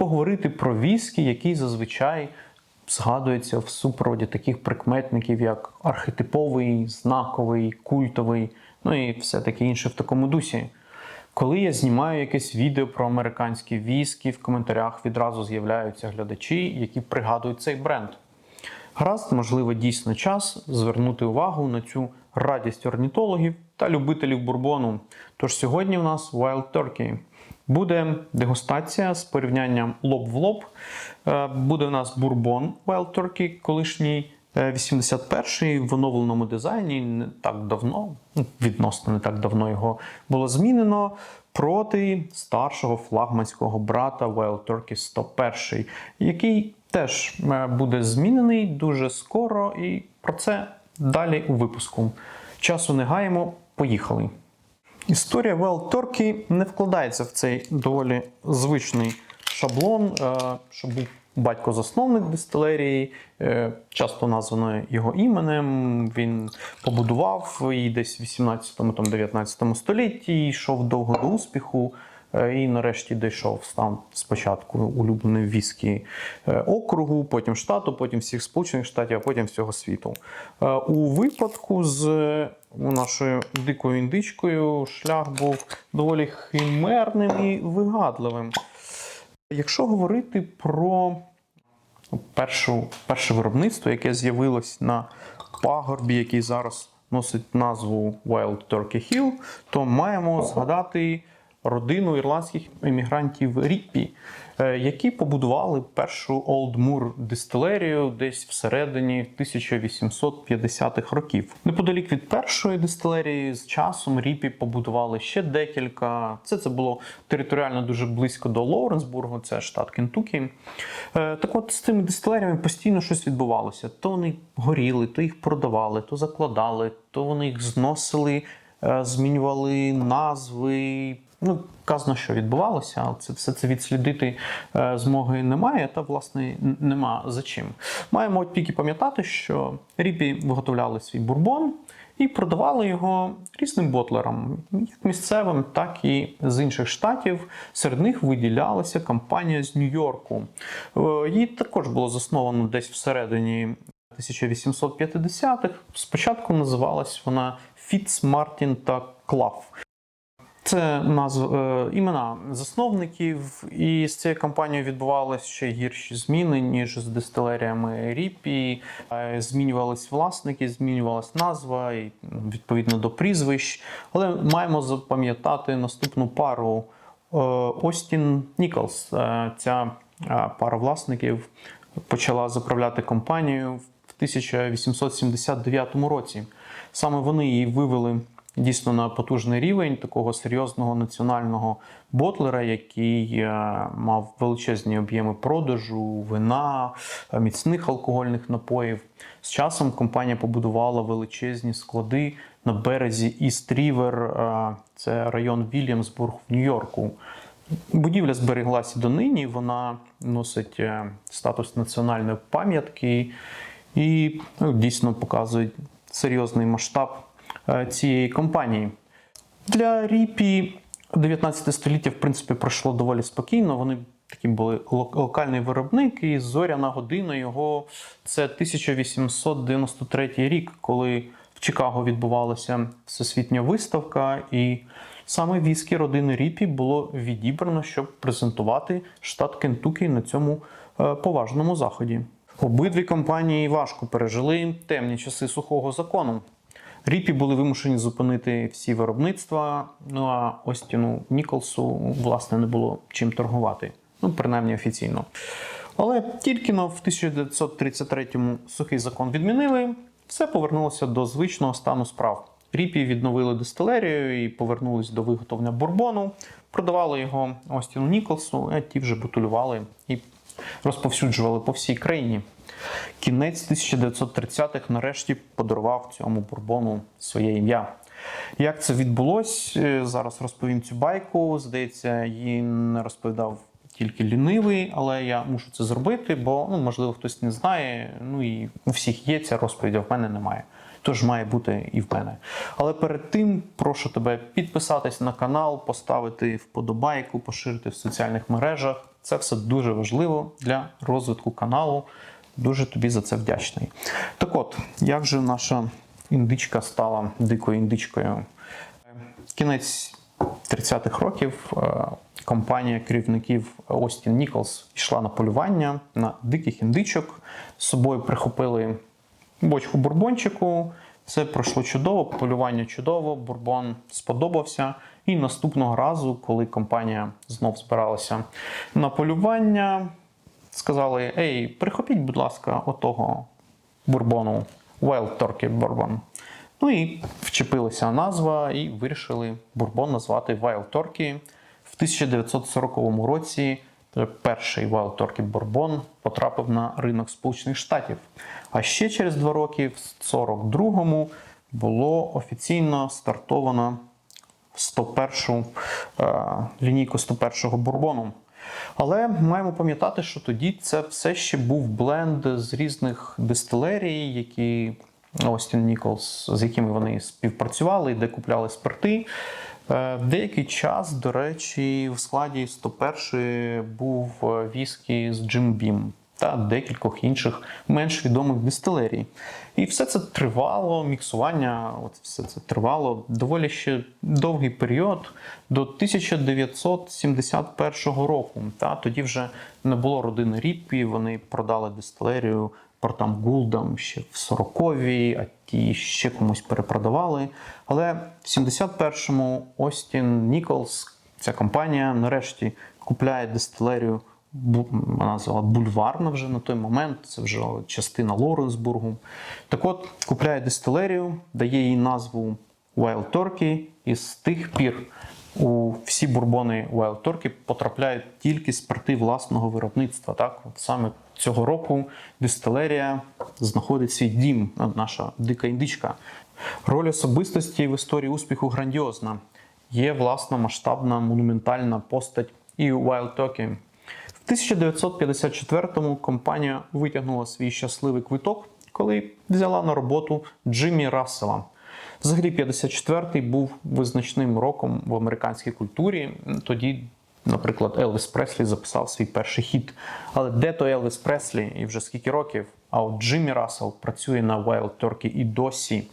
поговорити про віскі, який зазвичай згадується в супроводі таких прикметників, як архетиповий, знаковий, культовий, ну і все таке інше в такому дусі. Коли я знімаю якесь відео про американські віскі, в коментарях відразу з'являються глядачі, які пригадують цей бренд. Гаразд, можливо, дійсно час звернути увагу на цю радість орнітологів та любителів бурбону. Тож сьогодні у нас Wild Turkey. Буде дегустація з порівнянням лоб в лоб. Е, Буде у нас бурбон Wild Turkey, колишній е, 81-й в оновленому дизайні. Не так давно, ну, відносно не так давно його було змінено. Проти старшого флагманського брата Wild Turkey 101, який теж е, буде змінений дуже скоро, і про це далі у випуску. Часу не гаємо, поїхали. Історія Wild Turkey не вкладається в цей доволі звичний шаблон, е, що був батько-засновник дистилерії, е, часто названо його іменем. Він побудував її десь в 18-19 столітті, йшов довго до успіху. Е, І нарешті дійшов став спочатку улюблений віскі е, округу, потім штату, потім всіх Сполучених Штатів, а потім всього світу. Е, У випадку з нашою дикою індичкою шлях був доволі химерним і вигадливим. Якщо говорити про першу, перше виробництво, яке з'явилось на пагорбі, який зараз носить назву Wild Turkey Hill, то маємо згадати родину ірландських емігрантів Ріппі, е, які побудували першу Moor дистилерію десь всередині 1850-х років. Неподалік від першої дистилерії з часом Ріпі побудували ще декілька. Це це було територіально дуже близько до Лоуренсбургу, це штат Кентукі. Е, Так от з цими дистилеріями постійно щось відбувалося. То вони горіли, то їх продавали, то закладали, то вони їх зносили, змінювали назви. Ну, казано, що відбувалося, але це все це відслідити е, змоги немає, та власне нема за чим. Маємо тільки пам'ятати, що Ріпі виготовляли свій бурбон і продавали його різним ботлерам, як місцевим, так і з інших штатів. Серед них виділялася компанія з Нью-Йорку. Е, Її також було засновано десь всередині 1850-х. Спочатку називалась вона Фіц, Мартін та Клав. Це назв е, імена засновників, і з цією компанією відбувалися ще гірші зміни, ніж з дистилеріями Ріпі. Е, Змінювались власники, змінювалась назва і відповідно до прізвищ. Але маємо запам'ятати наступну пару Е, Остін Ніколс. Е, Ця е, пара власників почала заправляти компанією в 1879 році. Саме вони її вивели дійсно на потужний рівень такого серйозного національного ботлера, який е, мав величезні об'єми продажу, вина, е, міцних алкогольних напоїв. З часом компанія побудувала величезні склади на березі Іст Рівер, е, це район Вільямсбург в Нью-Йорку. Будівля збереглася донині, вона носить е, статус національної пам'ятки і ну, дійсно показує серйозний масштаб е, цієї компанії. Для Ріпі 19 століття, в принципі, пройшло доволі спокійно. Вони такі були лок- локальний виробник, і зоряна година його це 1893 рік, коли в Чикаго відбувалася всесвітня виставка, і саме віскі родини Ріпі було відібрано, щоб презентувати штат Кентукі на цьому е, поважному заході. Обидві компанії важко пережили темні часи сухого закону. Ріпі були вимушені зупинити всі виробництва. Ну а Остіну Ніколсу власне не було чим торгувати. Ну, принаймні офіційно. Але тільки но в 1933-му сухий закон відмінили, все повернулося до звичного стану справ. Ріпі відновили дистилерію і повернулись до виготовлення бурбону, продавали його Остіну Ніколсу, а ті вже бутилювали і розповсюджували по всій країні. Кінець 1930-х нарешті подарував цьому бурбону своє ім'я. Як це відбулось? е, Зараз розповім цю байку. Здається, її не розповідав тільки лінивий, але я мушу це зробити, бо ну, можливо хтось не знає. Ну і у всіх є ця розповідь, а в мене немає. Тож має бути і в мене. Але перед тим прошу тебе підписатись на канал, поставити вподобайку, поширити в соціальних мережах. Це все дуже важливо для розвитку каналу. Дуже тобі за це вдячний. Так от, як же наша індичка стала дикою індичкою? Кінець 30-х років е, компанія керівників Остін Ніколс йшла на полювання на диких індичок. З собою прихопили бочку бурбончику. Це пройшло чудово, полювання чудово, бурбон сподобався. І наступного разу, коли компанія знов збиралася на полювання, сказали: Ей, прихопіть, будь ласка, отого бурбону, Wild Turkey Bourbon. Ну і вчепилася назва, і вирішили бурбон назвати Wild Turkey. В 1940 році перший Wild Turkey Bourbon потрапив на ринок Сполучених Штатів. А ще через два роки, в 42-му, було офіційно стартовано 101 е, лінійку 101-го бурбону. Але маємо пам'ятати, що тоді це все ще був бленд з різних дистилерій, які Остін Ніколс, з якими вони співпрацювали, де купляли спирти. Е, Деякий час, до речі, в складі 101 був віскі з Jim Beam та декількох інших менш відомих дистилерій. І все це тривало, міксування, от все це тривало доволі ще довгий період до 1971 року. Та тоді вже не було родини Ріппі, вони продали дистилерію портам Гулдам ще в 40-ві, а ті ще комусь перепродавали. Але в 71-му Остін Ніколс, ця компанія, нарешті купляє дистилерію. Вона називала бульварна вже на той момент, це вже частина Лоренсбургу. Так от, купляє дистилерію, дає їй назву Wild Turkey, і з тих пір у всі бурбони Wild Turkey потрапляють тільки спирти власного виробництва. Так, от саме цього року дистилерія знаходить свій дім, наша дика індичка. Роль особистості в історії успіху грандіозна. Є власна масштабна монументальна постать і Wild Turkey. В 1954-му компанія витягнула свій щасливий квиток, коли взяла на роботу Джиммі Рассела. Взагалі, 54-й був визначним роком в американській культурі. Тоді, наприклад, Елвіс Преслі записав свій перший хіт. Але де то Елвіс Преслі і вже скільки років? А от Джиммі Рассел працює на Wild Turkey і досі.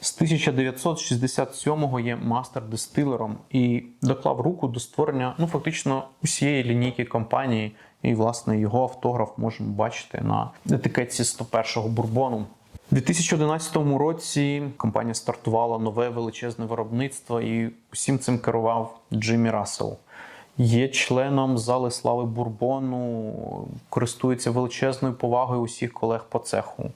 З 1967-го є мастер-дистилером і доклав руку до створення ну фактично усієї лінійки компанії. І, власне, його автограф можемо бачити на етикетці 101-го бурбону. У 2011 році компанія стартувала нове величезне виробництво, і усім цим керував Джиммі Рассел. Є членом зали слави бурбону, користується величезною повагою усіх колег по цеху.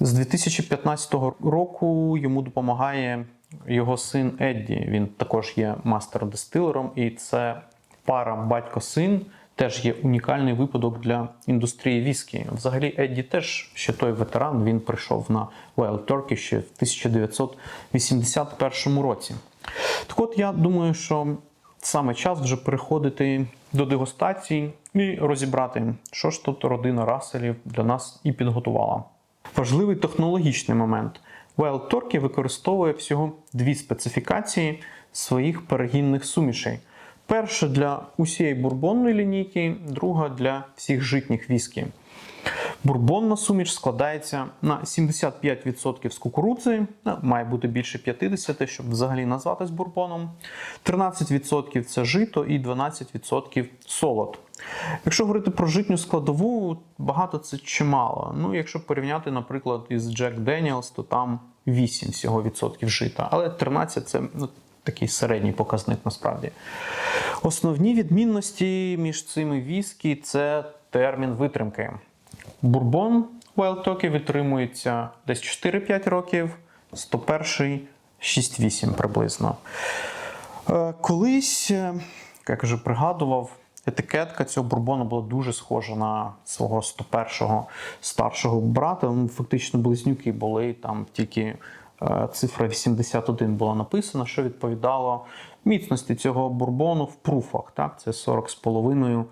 З 2015 року йому допомагає його син Едді. Він також є мастер-дистилером, і це пара батько-син. Теж є унікальний випадок для індустрії віскі. Взагалі, Едді теж ще той ветеран. Він прийшов на Wild Turkey ще в 1981 році. Так от я думаю, що саме час вже переходити до дегустації і розібрати, що ж тут родина Расселів для нас і підготувала. Важливий технологічний момент. Wild Turkey використовує всього дві специфікації своїх перегінних сумішей. Перша для усієї бурбонної лінійки, друга для всіх житніх віскі. Бурбонна суміш складається на 75% з кукурудзи, ну, має бути більше 50%, щоб взагалі назватись бурбоном. 13% це жито і 12% солод. Якщо говорити про житню складову, багато це чимало. Ну, якщо порівняти, наприклад, із Jack Daniels, то там 8 всього відсотків жита, але 13 це ну, такий середній показник насправді. Основні відмінності між цими віскі це термін витримки. Бурбон Wild Turkey витримується десь 4-5 років, 101 6-8 приблизно. Е, Колись, е, як вже пригадував, етикетка цього бурбону була дуже схожа на свого 101-го старшого брата. Ну, Фактично близнюки були там тільки е, цифра 81 була написана, що відповідало міцності цього бурбону в пруфах. Так? Це 40,5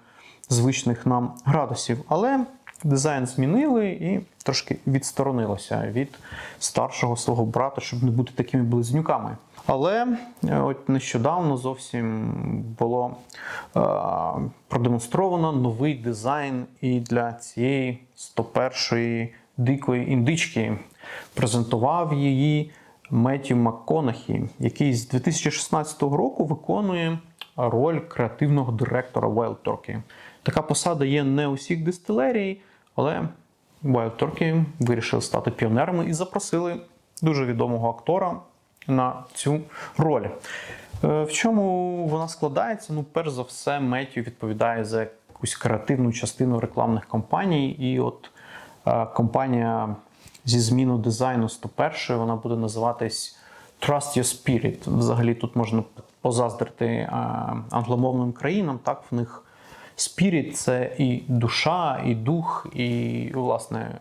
звичних нам градусів. Але дизайн змінили і трошки відсторонилося від старшого свого брата, щоб не бути такими близнюками. Але е, от нещодавно зовсім було е, продемонстровано новий дизайн і для цієї 101-ї дикої індички. Презентував її Меттю МакКонахі, який з 2016 року виконує роль креативного директора Wild Turkey. Така посада є не у всіх дистилерій, але Turkey вирішили стати піонерами і запросили дуже відомого актора на цю роль. Е, В чому вона складається? Ну, перш за все, Меттю відповідає за якусь креативну частину рекламних кампаній. І от е, компанія зі зміну дизайну 101 вона буде називатись Trust Your Spirit. Взагалі тут можна позаздрити е, англомовним країнам. Так, в них Spirit – це і душа, і дух, і, власне,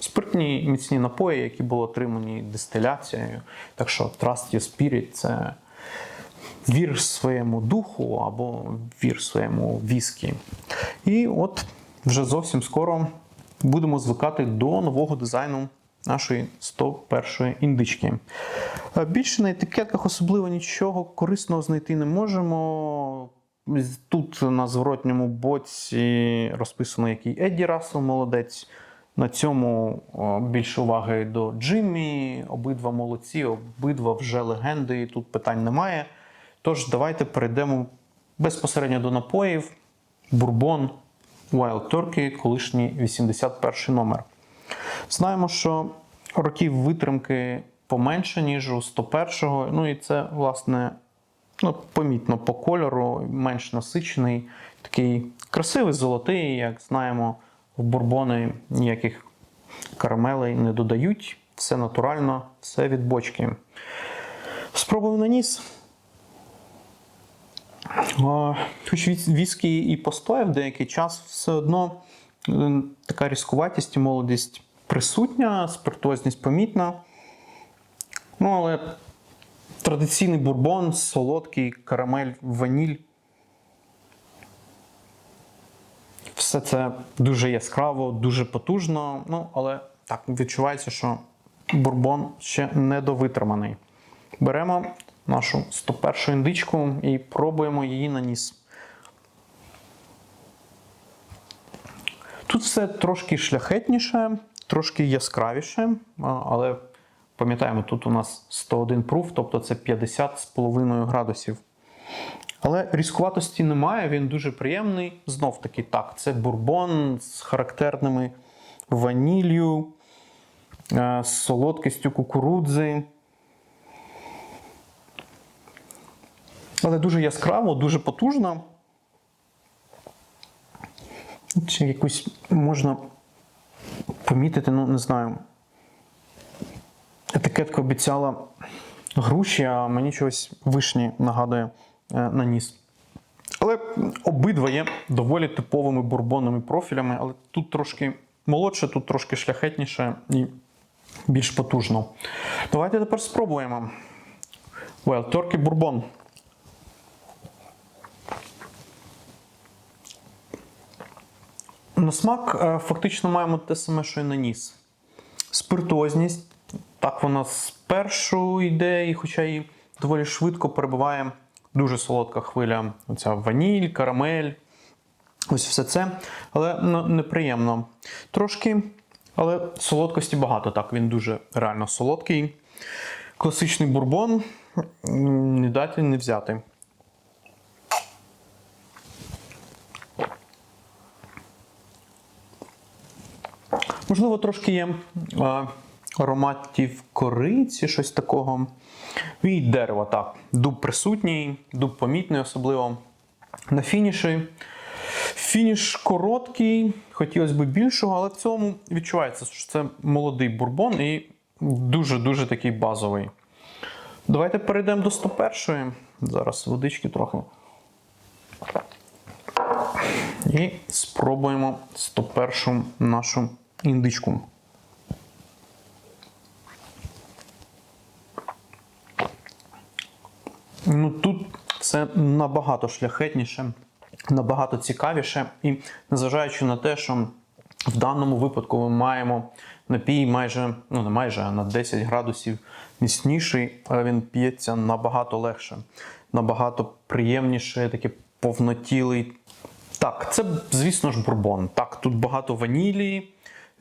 спиртні міцні напої, які були отримані дистиляцією. Так що Trust Your Spirit – це вір своєму духу або вір своєму віскі. І от вже зовсім скоро будемо звикати до нового дизайну нашої 101 індички. Більше на етикетках особливо нічого корисного знайти не можемо. Тут на зворотньому боці розписано, який Едді Рассел молодець. На цьому більше уваги до Джиммі. Обидва молодці, обидва вже легенди, і тут питань немає. Тож, давайте перейдемо безпосередньо до напоїв. Бурбон Wild Turkey, колишній 81 номер. Знаємо, що років витримки поменше, ніж у 101-го. Ну і це, власне, ну, помітно по кольору, менш насичений, такий красивий золотий, як знаємо, в бурбони ніяких карамелей не додають. Все натурально, все від бочки. Спробую на ніс. Хоч віс- віскі і постояв деякий час, все одно е, така різкуватість і молодість присутня, спиртуозність помітна. Ну, але традиційний бурбон, солодкий, карамель, ваніль. Все це дуже яскраво, дуже потужно. Ну, але так відчувається, що бурбон ще недовитриманий. Беремо нашу 101 індичку і пробуємо її на ніс. Тут все трошки шляхетніше, трошки яскравіше, але пам'ятаємо, тут у нас 101 пруф, тобто це 50,5 градусів. Але різкуватості немає, він дуже приємний. Знов таки, так, це бурбон з характерними ваніллю, е, з солодкістю кукурудзи. Але дуже яскраво, дуже потужно. Чи якусь можна помітити, ну не знаю. Етикетка обіцяла груші, а мені чогось вишні нагадує е, на ніс. Але обидва є доволі типовими бурбонними профілями, але тут трошки молодше, тут трошки шляхетніше і більш потужно. Давайте тепер спробуємо. Well, Turkey Bourbon. На смак е, фактично маємо те саме, що і на ніс. Спиртозність. Так вона спершу йде, і хоча і доволі швидко перебуває дуже солодка хвиля. Оця ваніль, карамель. Ось все це. Але ну, неприємно. Трошки, але солодкості багато. Так, він дуже реально солодкий. Класичний бурбон. Не дати, не взяти. Можливо, трошки є ароматів кориці, щось такого. І дерева, так. Дуб присутній, дуб помітний, особливо на фініші. Фініш короткий, хотілося б більшого, але в цьому відчувається, що це молодий бурбон і дуже-дуже такий базовий. Давайте перейдемо до 101-ї. Зараз водички трохи. І спробуємо 101 нашу індичку. Ну тут все набагато шляхетніше, набагато цікавіше. І незважаючи на те, що В даному випадку ми маємо напій майже, ну не майже, а на 10 градусів міцніший, але він п'ється набагато легше, набагато приємніше, такий повнотілий. Так, це, звісно ж, бурбон. Так, тут багато ванілі,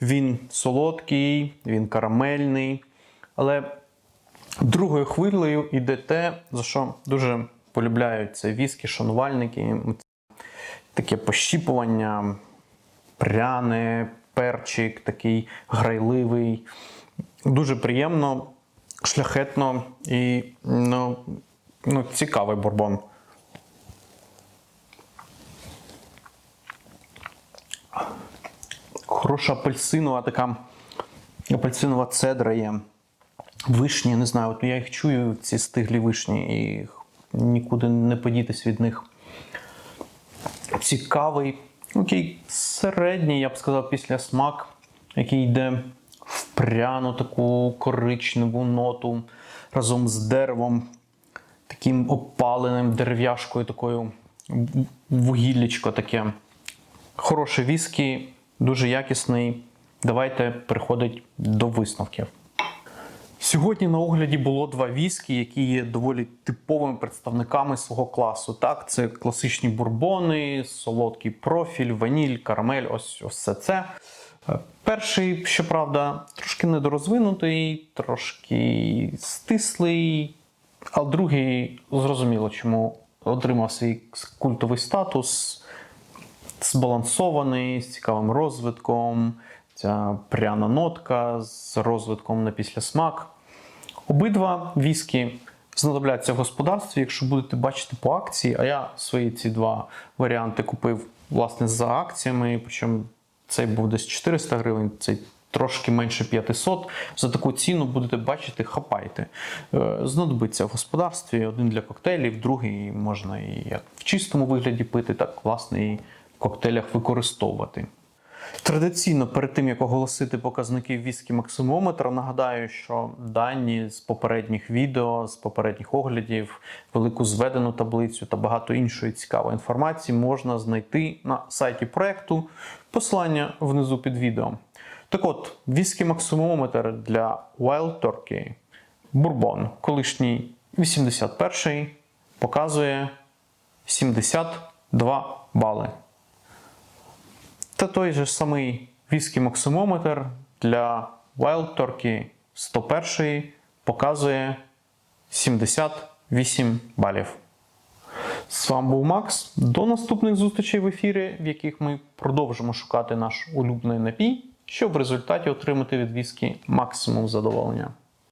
він солодкий, він карамельний. Але другою хвилею йде те, за що дуже полюбляють це віскі, шанувальники. Таке пощіпування, пряне, перчик, такий грайливий. Дуже приємно, шляхетно і ну, ну, цікавий бурбон. Хороша апельсинова така апельсинова цедра є. Вишні, не знаю, от я їх чую, ці стиглі вишні, і нікуди не подітись від них. Цікавий, окей, середній, я б сказав, після смак, який йде в пряну таку коричневу ноту разом з деревом, таким опаленим дерев'яшкою, такою вугіллячко таке. Хороший віскі, дуже якісний. Давайте переходити до висновків. Сьогодні на огляді було два віскі, які є доволі типовими представниками свого класу. Так, це класичні бурбони, солодкий профіль, ваніль, карамель. Ось ось все це. Е, Перший, щоправда, трошки недорозвинутий, трошки стислий, а другий зрозуміло, чому отримав свій культовий статус збалансований, з цікавим розвитком, ця пряна нотка з розвитком на післясмак. Обидва віскі знадобляться в господарстві, якщо будете бачити по акції. А я свої ці два варіанти купив власне за акціями. Причому цей був десь 400 гривень, цей трошки менше 500. За таку ціну будете бачити, хапайте. Е, Знадобиться в господарстві один для коктейлів, другий можна і як в чистому вигляді пити, так власне і в коктейлях використовувати. Традиційно, перед тим як оголосити показники віскі максимометра, нагадаю, що дані з попередніх відео, з попередніх оглядів, велику зведену таблицю та багато іншої цікавої інформації можна знайти на сайті проекту. Посилання внизу під відео. Так от, віскі максимометр для Wild Turkey Bourbon, колишній 81 показує 72 бали. Та той же самий віскі максимометр для Wild Turkey 101 показує 78 балів. З вами був Макс. До наступних зустрічей в ефірі, в яких ми продовжимо шукати наш улюблений напій, щоб в результаті отримати від віскі максимум задоволення.